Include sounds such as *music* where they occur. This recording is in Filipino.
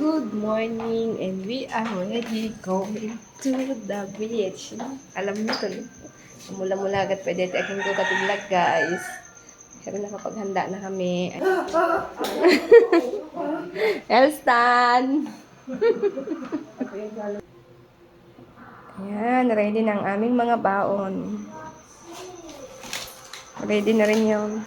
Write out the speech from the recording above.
Good morning and we are ready going to the beach. Alam mo to, no? Mula-mula agad pwede tayo ko katulad guys. Pero nakapaghanda na kami. *laughs* Elstan! Ayan, ready ang aming mga baon. Ready na rin yung